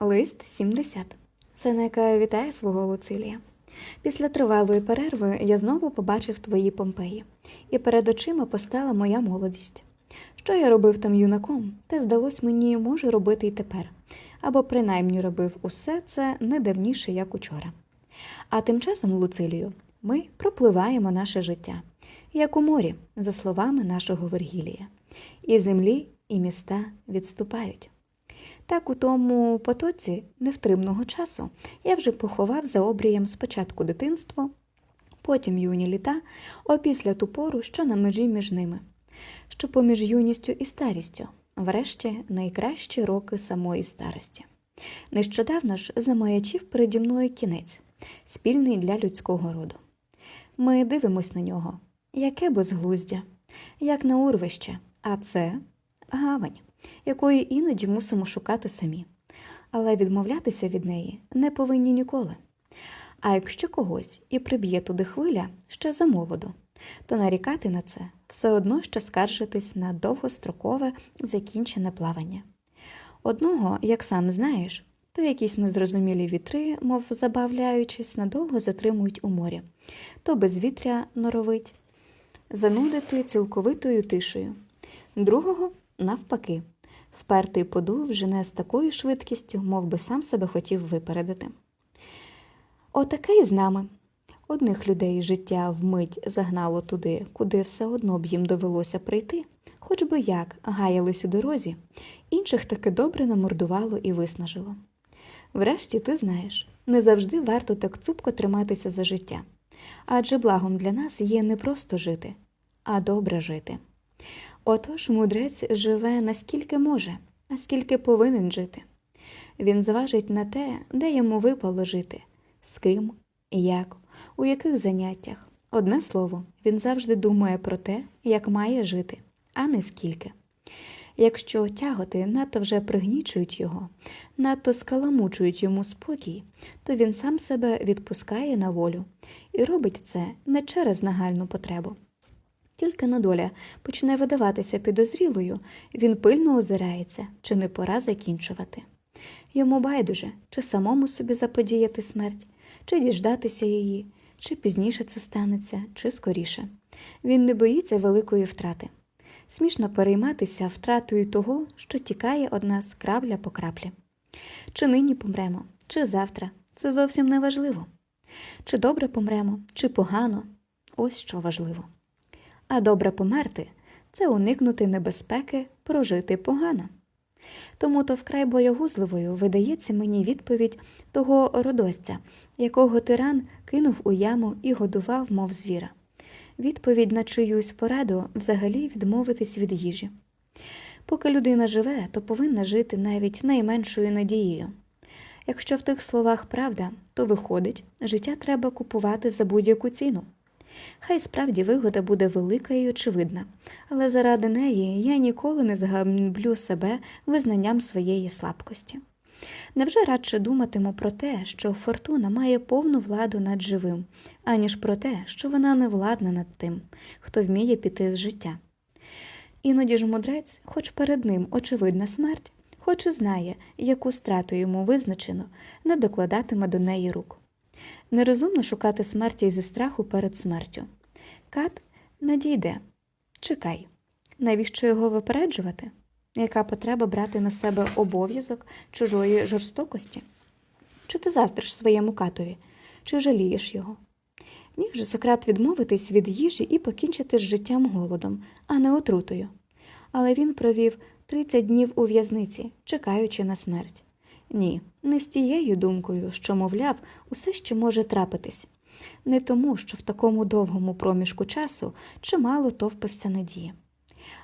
Лист 70. Сенека вітає свого Луцилія. Після тривалої перерви я знову побачив твої Помпеї, і перед очима постала моя молодість. Що я робив там юнаком, те здалось мені, можу робити й тепер, або принаймні робив усе це не давніше, як учора. А тим часом, Луцилію, ми пропливаємо наше життя, як у морі, за словами нашого Вергілія, і землі, і міста відступають. Так у тому потоці невтримного часу я вже поховав за обрієм спочатку дитинство, потім юні літа, опісля ту пору, що на межі між ними, що поміж юністю і старістю, врешті найкращі роки самої старості. Нещодавно ж замаячив переді мною кінець, спільний для людського роду. Ми дивимось на нього, яке безглуздя, як на урвище, а це гавань якої іноді мусимо шукати самі, але відмовлятися від неї не повинні ніколи. А якщо когось і приб'є туди хвиля ще замолоду, то нарікати на це все одно що скаржитись на довгострокове закінчене плавання. Одного, як сам знаєш, то якісь незрозумілі вітри, мов забавляючись, надовго затримують у морі, то безвітря норовить занудити цілковитою тишею. Другого навпаки, впертий подув жене з такою швидкістю, мов би сам себе хотів випередити. Отаке й з нами. Одних людей життя вмить загнало туди, куди все одно б їм довелося прийти, хоч би як гаялись у дорозі, інших таки добре намордувало і виснажило. Врешті, ти знаєш, не завжди варто так цупко триматися за життя, адже благом для нас є не просто жити, а добре жити. Отож мудрець живе наскільки може, а скільки повинен жити. Він зважить на те, де йому випало жити, з ким, як, у яких заняттях. Одне слово, він завжди думає про те, як має жити, а не скільки. Якщо тяготи надто вже пригнічують його, надто скаламучують йому спокій, то він сам себе відпускає на волю і робить це не через нагальну потребу. Тільки на доля почне видаватися підозрілою, він пильно озирається, чи не пора закінчувати. Йому байдуже, чи самому собі заподіяти смерть, чи діждатися її, чи пізніше це станеться, чи скоріше. Він не боїться великої втрати. Смішно перейматися втратою того, що тікає од нас крапля по краплі. Чи нині помремо, чи завтра це зовсім не важливо. Чи добре помремо, чи погано ось що важливо. А добре померти це уникнути небезпеки прожити погано. Тому то вкрай боягузливою видається мені відповідь того родостя, якого тиран кинув у яму і годував, мов звіра. Відповідь на чиюсь пораду взагалі відмовитись від їжі. Поки людина живе, то повинна жити навіть найменшою надією. Якщо в тих словах правда, то виходить, життя треба купувати за будь-яку ціну. Хай справді вигода буде велика і очевидна, але заради неї я ніколи не згамблю себе визнанням своєї слабкості. Невже радше думатиму про те, що фортуна має повну владу над живим, аніж про те, що вона не владна над тим, хто вміє піти з життя? Іноді ж мудрець, хоч перед ним очевидна смерть, хоч і знає, яку страту йому визначено, не докладатиме до неї рук. Нерозумно шукати смерті зі страху перед смертю. Кат надійде. Чекай. Навіщо його випереджувати? Яка потреба брати на себе обов'язок чужої жорстокості? Чи ти заздриш своєму катові, чи жалієш його? Міг же Сократ відмовитись від їжі і покінчити з життям голодом, а не отрутою. Але він провів 30 днів у в'язниці, чекаючи на смерть. Ні, не з тією думкою, що, мовляв, усе ще може трапитись, не тому, що в такому довгому проміжку часу чимало товпився надії,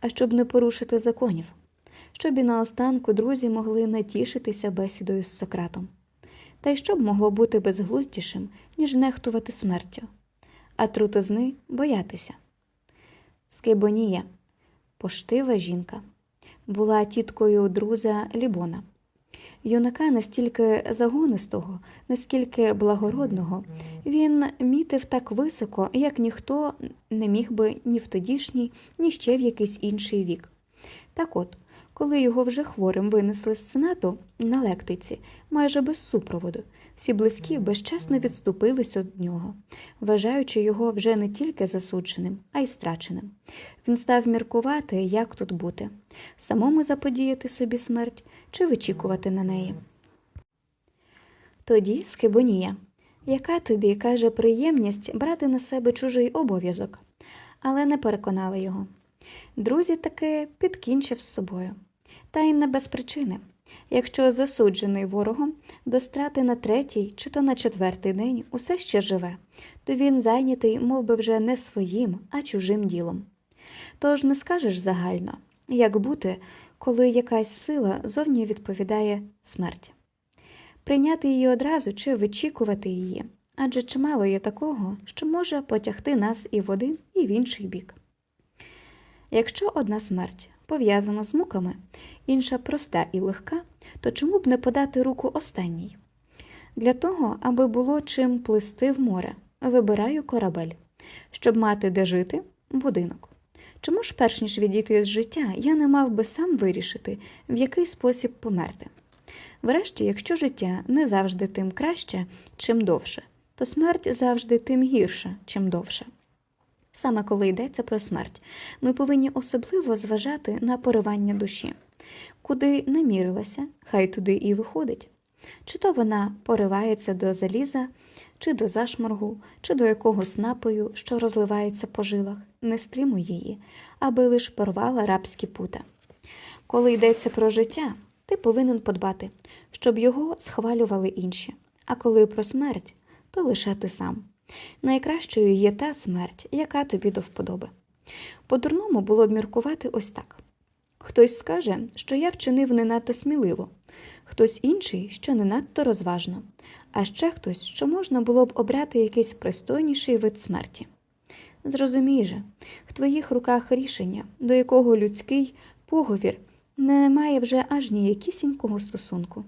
а щоб не порушити законів, щоб і наостанку друзі могли натішитися бесідою з Сократом. Та й що б могло бути безглуздішим, ніж нехтувати смертю, а трутизни боятися. Скибонія, поштива жінка, була тіткою друза Лібона юнака настільки загонистого, наскільки благородного, він мітив так високо, як ніхто не міг би ні в тодішній, ні ще в якийсь інший вік. Так от, коли його вже хворим винесли з сенату на лектиці, майже без супроводу, всі близькі безчесно відступились від нього, вважаючи його вже не тільки засудженим, а й страченим. Він став міркувати, як тут бути самому заподіяти собі смерть чи вичікувати на неї. Тоді Скибонія, яка тобі каже приємність брати на себе чужий обов'язок, але не переконала його. Друзі таки підкінчив з собою. Та й не без причини. Якщо засуджений ворогом до страти на третій чи то на четвертий день усе ще живе, то він зайнятий мов би, вже не своїм, а чужим ділом. Тож не скажеш загально, як бути, коли якась сила зовні відповідає смерті. Прийняти її одразу чи вичікувати її, адже чимало є такого, що може потягти нас і в один, і в інший бік. Якщо одна смерть пов'язана з муками, інша проста і легка, то чому б не подати руку останній? Для того, аби було чим плисти в море, вибираю корабель, щоб мати де жити будинок. Чому ж, перш ніж відійти з життя, я не мав би сам вирішити, в який спосіб померти? Врешті, якщо життя не завжди тим краще, чим довше, то смерть завжди тим гірша, чим довше. Саме коли йдеться про смерть, ми повинні особливо зважати на поривання душі. Куди намірилася, хай туди і виходить. Чи то вона поривається до заліза, чи до зашморгу, чи до якогось напою, що розливається по жилах, не стримуй її, аби лиш порвала рабські пута. Коли йдеться про життя, ти повинен подбати, щоб його схвалювали інші, а коли про смерть, то лише ти сам. Найкращою є та смерть, яка тобі до вподоби. По-дурному було б міркувати ось так. Хтось скаже, що я вчинив не надто сміливо, хтось інший, що не надто розважно, а ще хтось, що можна було б обрати якийсь пристойніший вид смерті. Зрозумій же, в твоїх руках рішення, до якого людський поговір не має вже аж ніякісінького стосунку.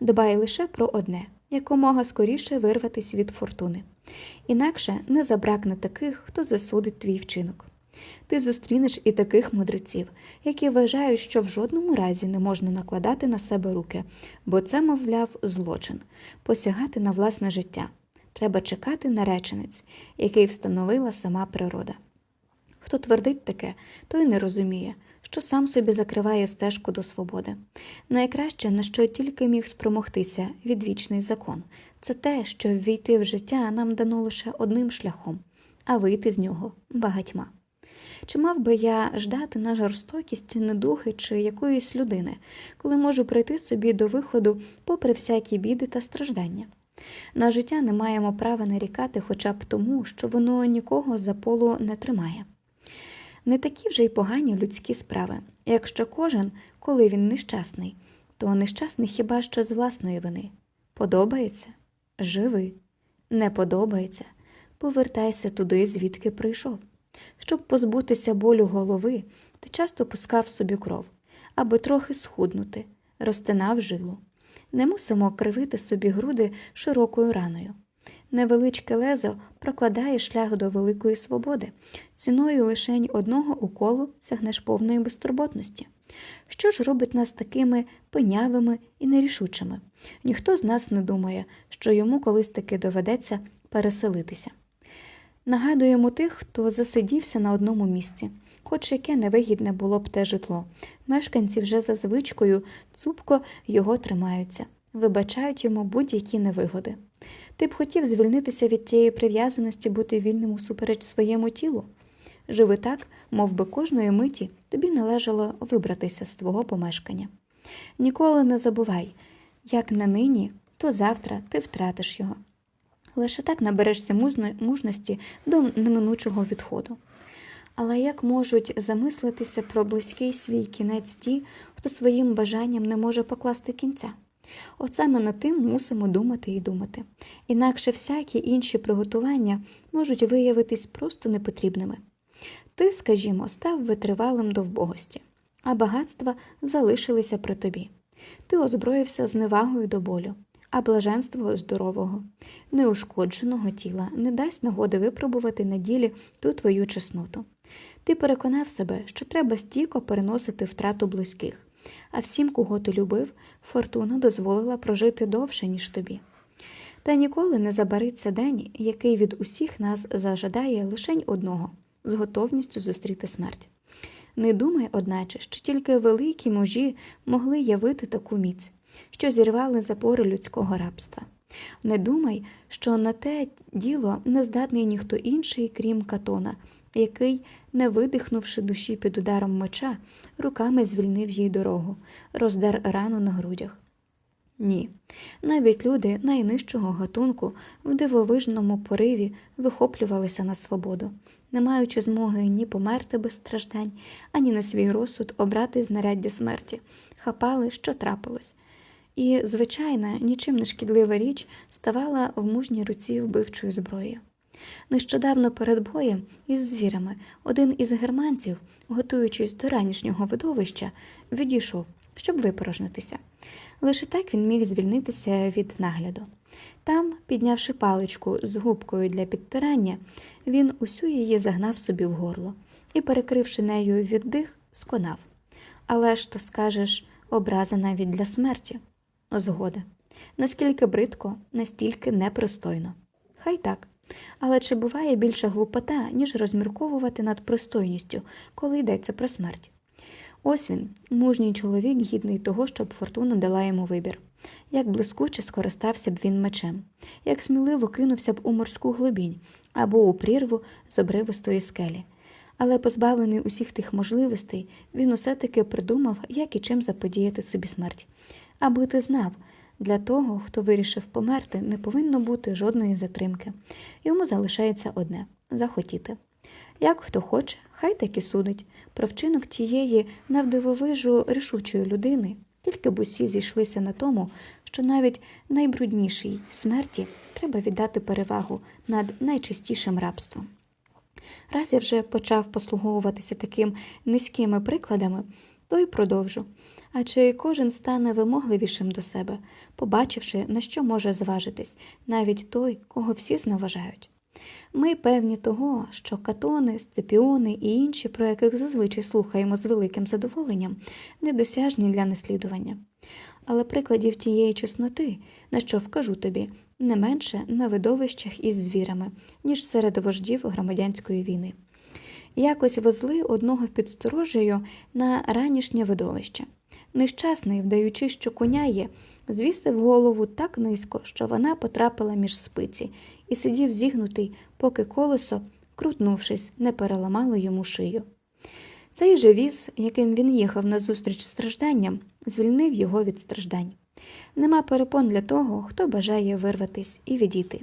Дбай лише про одне якомога скоріше вирватися від фортуни. Інакше не забракне таких, хто засудить твій вчинок. Ти зустрінеш і таких мудреців, які вважають, що в жодному разі не можна накладати на себе руки, бо це, мовляв, злочин посягати на власне життя. Треба чекати на реченець, який встановила сама природа. Хто твердить таке, той не розуміє, що сам собі закриває стежку до свободи. Найкраще, на що тільки міг спромогтися відвічний закон, це те, що ввійти в життя нам дано лише одним шляхом, а вийти з нього багатьма. Чи мав би я ждати на жорстокість недуги чи якоїсь людини, коли можу прийти собі до виходу попри всякі біди та страждання? На життя не маємо права нарікати хоча б тому, що воно нікого за полу не тримає. Не такі вже й погані людські справи. Якщо кожен, коли він нещасний, то нещасний хіба що з власної вини. Подобається живи. Не подобається повертайся туди, звідки прийшов. Щоб позбутися болю голови, ти часто пускав собі кров, аби трохи схуднути, розтинав жилу. Не мусимо кривити собі груди широкою раною. Невеличке лезо прокладає шлях до великої свободи, ціною лишень одного уколу сягнеш повної безтурботності. Що ж робить нас такими пенявими і нерішучими? Ніхто з нас не думає, що йому колись таки доведеться переселитися. Нагадуємо тих, хто засидівся на одному місці, хоч яке невигідне було б те житло. Мешканці вже за звичкою цупко його тримаються, вибачають йому будь-які невигоди. Ти б хотів звільнитися від тієї прив'язаності бути вільним усупереч своєму тілу? Живи так, мов би кожної миті тобі належало вибратися з твого помешкання. Ніколи не забувай, як на нині, то завтра ти втратиш його. Лише так наберешся мужності до неминучого відходу. Але як можуть замислитися про близький свій кінець ті, хто своїм бажанням не може покласти кінця? От саме над тим мусимо думати і думати. Інакше всякі інші приготування можуть виявитись просто непотрібними. Ти, скажімо, став витривалим до вбогості, а багатства залишилися при тобі. Ти озброївся зневагою до болю, а блаженство здорового, неушкодженого тіла не дасть нагоди випробувати на ділі ту твою чесноту. Ти переконав себе, що треба стійко переносити втрату близьких, а всім, кого ти любив, фортуна дозволила прожити довше, ніж тобі. Та ніколи не забариться день, який від усіх нас зажадає лишень одного з готовністю зустріти смерть. Не думай, одначе, що тільки великі мужі могли явити таку міць, що зірвали запори людського рабства. Не думай, що на те діло не здатний ніхто інший, крім Катона, який, не видихнувши душі під ударом меча, руками звільнив їй дорогу, роздер рану на грудях. Ні, навіть люди найнижчого гатунку в дивовижному пориві вихоплювалися на свободу, не маючи змоги ні померти без страждань, ані на свій розсуд обрати знаряддя смерті, хапали, що трапилось. І, звичайна, нічим не шкідлива річ ставала в мужній руці вбивчою зброєю. Нещодавно перед боєм із звірами один із германців, готуючись до ранішнього видовища, відійшов, щоб випорожнитися. Лише так він міг звільнитися від нагляду. Там, піднявши паличку з губкою для підтирання, він усю її загнав собі в горло і, перекривши нею віддих, сконав. Але ж то скажеш, образа навіть для смерті. Згода. Наскільки бридко, настільки непристойно. Хай так. Але чи буває більша глупота, ніж розмірковувати над пристойністю, коли йдеться про смерть? Ось він, мужній чоловік, гідний того, щоб фортуна дала йому вибір. Як блискуче скористався б він мечем, як сміливо кинувся б у морську глибінь або у прірву з обривистої скелі. Але, позбавлений усіх тих можливостей, він усе таки придумав, як і чим заподіяти собі смерть. Аби ти знав, для того, хто вирішив померти, не повинно бути жодної затримки. Йому залишається одне захотіти. Як хто хоче, хай так і судить. Про вчинок тієї навдивовижу рішучої людини, тільки б усі зійшлися на тому, що навіть найбруднішій смерті треба віддати перевагу над найчистішим рабством. Раз я вже почав послуговуватися таким низькими прикладами, то й продовжу. А чи кожен стане вимогливішим до себе, побачивши, на що може зважитись, навіть той, кого всі зневажають? Ми певні того, що катони, сципіони і інші, про яких зазвичай слухаємо з великим задоволенням, недосяжні для наслідування. Але прикладів тієї чесноти, на що вкажу тобі, не менше на видовищах із звірами, ніж серед вождів громадянської війни. Якось везли одного під сторожею на ранішнє видовище. Нещасний, вдаючи, що коня є, звісив голову так низько, що вона потрапила між спиці, і сидів зігнутий, поки колесо, крутнувшись, не переламало йому шию. Цей же віз, яким він їхав назустріч стражданням, звільнив його від страждань. Нема перепон для того, хто бажає вирватись і відійти.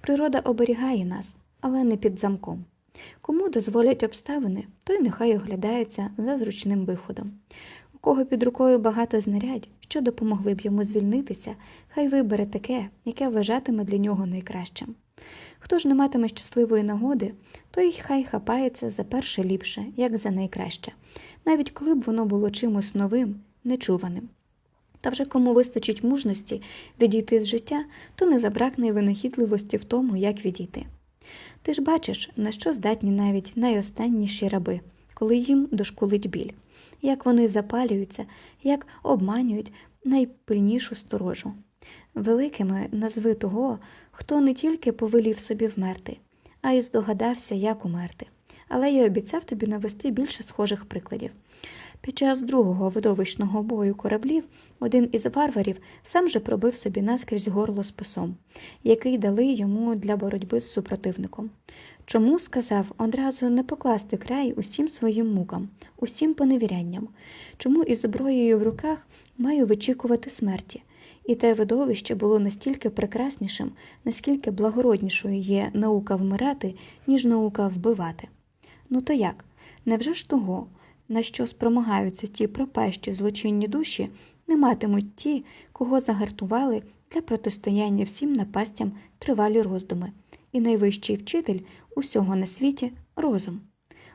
Природа оберігає нас, але не під замком. Кому дозволять обставини, той нехай оглядається за зручним виходом. Кого під рукою багато знарядь, що допомогли б йому звільнитися, хай вибере таке, яке вважатиме для нього найкращим. Хто ж не матиме щасливої нагоди, той хай хапається за перше ліпше, як за найкраще, навіть коли б воно було чимось новим, нечуваним. Та вже кому вистачить мужності відійти з життя, то не забракне й винахідливості в тому, як відійти. Ти ж бачиш, на що здатні навіть найостанніші раби, коли їм дошкулить біль, як вони запалюються, як обманюють найпильнішу сторожу. Великими назви того, хто не тільки повелів собі вмерти, а й здогадався, як умерти, але й обіцяв тобі навести більше схожих прикладів. Під час другого видовищного бою кораблів один із варварів сам же пробив собі наскрізь горло списом, який дали йому для боротьби з супротивником. Чому, сказав, одразу не покласти край усім своїм мукам, усім поневірянням? Чому із зброєю в руках маю вичікувати смерті? І те видовище було настільки прекраснішим, наскільки благороднішою є наука вмирати, ніж наука вбивати. Ну то як? Невже ж того, на що спромагаються ті пропащі злочинні душі, не матимуть ті, кого загартували для протистояння всім напастям тривалі роздуми, і найвищий вчитель усього на світі розум.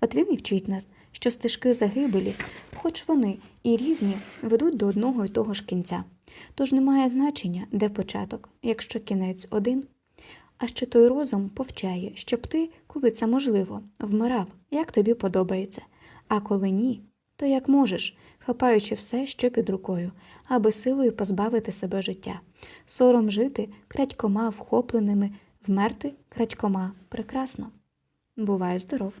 От він і вчить нас, що стежки загибелі, хоч вони і різні, ведуть до одного і того ж кінця. Тож немає значення, де початок, якщо кінець один. А ще той розум повчає, щоб ти, коли це можливо, вмирав, як тобі подобається, а коли ні, то як можеш, хапаючи все, що під рукою, аби силою позбавити себе життя. Сором жити крадькома вхопленими, вмерти крадькома прекрасно. Бувай здоров.